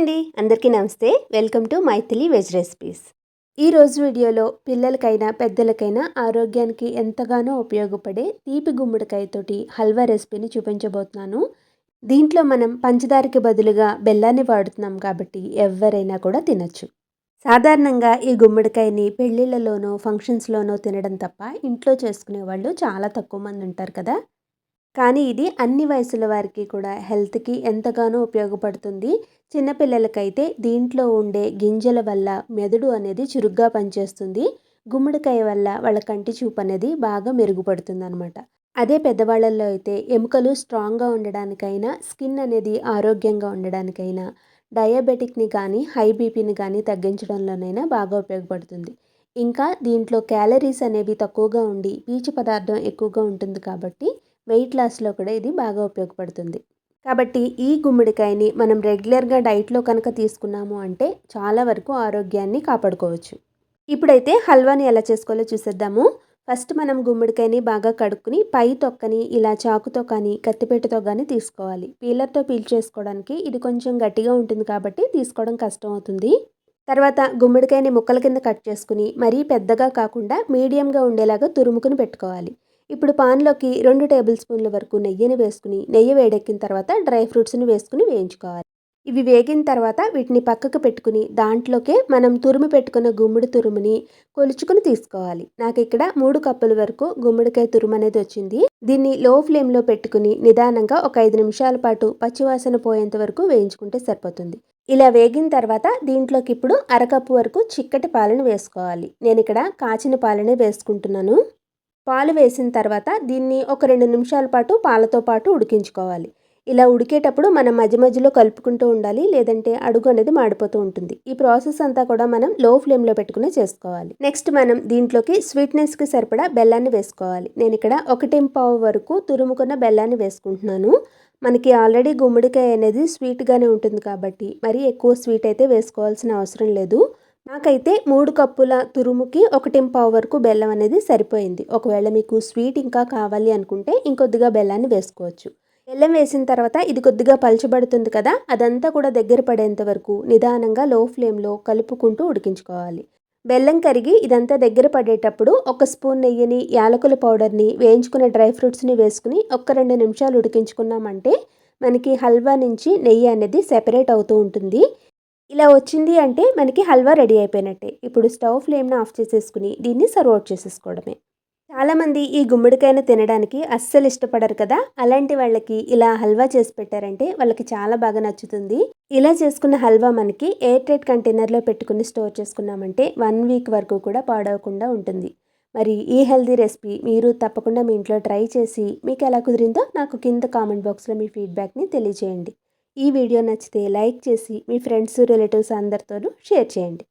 అండి. అందరికీ నమస్తే. Welcome to Mythili veg recipes. ఈరోజు వీడియోలో పిల్లలకైనా పెద్దలకైనా ఆరోగ్యానికి ఎంతగానో ఉపయోగపడే తీపి గుమ్మడికాయతోటి హల్వా రెసిపీని చూపించబోతున్నాను. దీంట్లో మనం పంచదారకి బదులుగా బెల్లాన్ని వాడుతున్నాం కాబట్టి ఎవరైనా కూడా తినచ్చు. సాధారణంగా ఈ గుమ్మడికాయని పెళ్ళిళ్ళలోనో ఫంక్షన్స్లోనో తినడం తప్ప ఇంట్లో చేసుకునే వాళ్ళు చాలా తక్కువ మంది ఉంటారు కదా. కానీ ఇది అన్ని వయసుల వారికి కూడా హెల్త్కి ఎంతగానో ఉపయోగపడుతుంది. చిన్నపిల్లలకైతే దీంట్లో ఉండే గింజల వల్ల మెదడు అనేది చురుగ్గా పనిచేస్తుంది. గుమ్మడికాయ వల్ల వాళ్ళ కంటి చూపు అనేది బాగా మెరుగుపడుతుంది అనమాట అదే పెద్దవాళ్ళల్లో అయితే ఎముకలు స్ట్రాంగ్గా ఉండడానికైనా స్కిన్ అనేది ఆరోగ్యంగా ఉండడానికైనా డయాబెటిక్ని కానీ హై బీపీని కానీ తగ్గించడంలోనైనా బాగా ఉపయోగపడుతుంది. ఇంకా దీంట్లో క్యాలరీస్ అనేవి తక్కువగా ఉండి పీచు పదార్థం ఎక్కువగా ఉంటుంది కాబట్టి వెయిట్ లాస్లో కూడా ఇది బాగా ఉపయోగపడుతుంది. కాబట్టి ఈ గుమ్మడికాయని మనం రెగ్యులర్గా డైట్లో కనుక తీసుకున్నాము అంటే చాలా వరకు ఆరోగ్యాన్ని కాపాడుకోవచ్చు. ఇప్పుడైతే హల్వాని ఎలా చేసుకోవాలో చూసేద్దాము. ఫస్ట్ మనం గుమ్మడికాయని బాగా కడుక్కుని పై తొక్కని ఇలా చాకుతో కానీ కత్తిపేటతో కానీ తీసుకోవాలి. పీలర్తో పీల్ చేసుకోవడానికి ఇది కొంచెం గట్టిగా ఉంటుంది కాబట్టి తీసుకోవడం కష్టం అవుతుంది. తర్వాత గుమ్మడికాయని ముక్కల కింద కట్ చేసుకుని మరీ పెద్దగా కాకుండా మీడియంగా ఉండేలాగా తురుముకుని పెట్టుకోవాలి. ఇప్పుడు పాన్లోకి రెండు టేబుల్ స్పూన్ల వరకు నెయ్యిని వేసుకుని నెయ్యి వేడెక్కిన తర్వాత డ్రై ఫ్రూట్స్ని వేసుకుని వేయించుకోవాలి. ఇవి వేగిన తర్వాత వీటిని పక్కకు పెట్టుకుని దాంట్లోకే మనం తురుము పెట్టుకున్న గుమ్మడి తురుముని కొలుచుకుని తీసుకోవాలి. నాకు ఇక్కడ మూడు కప్పుల వరకు గుమ్మడికాయ తురుము అనేది వచ్చింది. దీన్ని లో ఫ్లేమ్లో పెట్టుకుని నిదానంగా ఒక ఐదు నిమిషాల పాటు పచ్చివాసన పోయేంత వరకు వేయించుకుంటే సరిపోతుంది. ఇలా వేగిన తర్వాత దీంట్లోకి ఇప్పుడు అరకప్పు వరకు చిక్కటి పాలను వేసుకోవాలి. నేను ఇక్కడ కాచిన పాలనే వేసుకుంటున్నాను. పాలు వేసిన తర్వాత దీన్ని ఒక రెండు నిమిషాల పాటు పాలతో పాటు ఉడికించుకోవాలి. ఇలా ఉడికేటప్పుడు మనం మధ్య మధ్యలో కలుపుకుంటూ ఉండాలి లేదంటే అడుగు అనేది మాడిపోతూ ఉంటుంది. ఈ ప్రాసెస్ అంతా కూడా మనం లో ఫ్లేమ్లో పెట్టుకుని చేసుకోవాలి. నెక్స్ట్ మనం దీంట్లోకి స్వీట్నెస్కి సరిపడా బెల్లాన్ని వేసుకోవాలి. నేను ఇక్కడ ఒకటి పావు వరకు తురుముకున్న బెల్లాన్ని వేసుకుంటున్నాను. మనకి ఆల్రెడీ గుమ్మడికాయ అనేది స్వీట్గానే ఉంటుంది కాబట్టి మరీ ఎక్కువ స్వీట్ అయితే వేసుకోవాల్సిన అవసరం లేదు. నాకైతే మూడు కప్పుల తురుముకి ఒకటి పావు వరకు బెల్లం అనేది సరిపోయింది. ఒకవేళ మీకు స్వీట్ ఇంకా కావాలి అనుకుంటే ఇంకొద్దిగా బెల్లాన్ని వేసుకోవచ్చు. బెల్లం వేసిన తర్వాత ఇది కొద్దిగా పలచబడుతుంది కదా అదంతా కూడా దగ్గర పడేంత వరకు నిదానంగా లో ఫ్లేమ్లో కలుపుకుంటూ ఉడికించుకోవాలి. బెల్లం కరిగి ఇదంతా దగ్గర పడేటప్పుడు ఒక స్పూన్ నెయ్యిని యాలకుల పౌడర్ని వేయించుకున్న డ్రై ఫ్రూట్స్ని వేసుకుని ఒక రెండు నిమిషాలు ఉడికించుకున్నామంటే మనకి హల్వా నుంచి నెయ్యి అనేది సెపరేట్ అవుతూ ఉంటుంది. ఇలా వచ్చింది అంటే మనకి హల్వా రెడీ అయిపోయినట్టే. ఇప్పుడు స్టవ్ ఫ్లేమ్ను ఆఫ్ చేసేసుకుని దీన్ని సర్వ్ అవుట్ చేసేసుకోవడమే. చాలామంది ఈ గుమ్మడికాయను తినడానికి అస్సలు ఇష్టపడరు కదా? అలాంటి వాళ్ళకి ఇలా హల్వా చేసి పెట్టారంటే వాళ్ళకి చాలా బాగా నచ్చుతుంది. ఇలా చేసుకున్న హల్వా మనకి ఎయిర్ టైట్ కంటైనర్లో పెట్టుకుని స్టోర్ చేసుకున్నామంటే వన్ వీక్ వరకు కూడా పాడవకుండా ఉంటుంది. మరి ఈ హెల్దీ రెసిపీ మీరు తప్పకుండా మీ ఇంట్లో ట్రై చేసి మీకు ఎలా కుదిరిందో నాకు కింద కామెంట్ బాక్స్లో మీ ఫీడ్బ్యాక్ని తెలియజేయండి ఈ వీడియో నచ్చితే లైక్ చేసి మీ ఫ్రెండ్స్ రిలేటివ్స్ అందరితోనూ షేర్ చేయండి.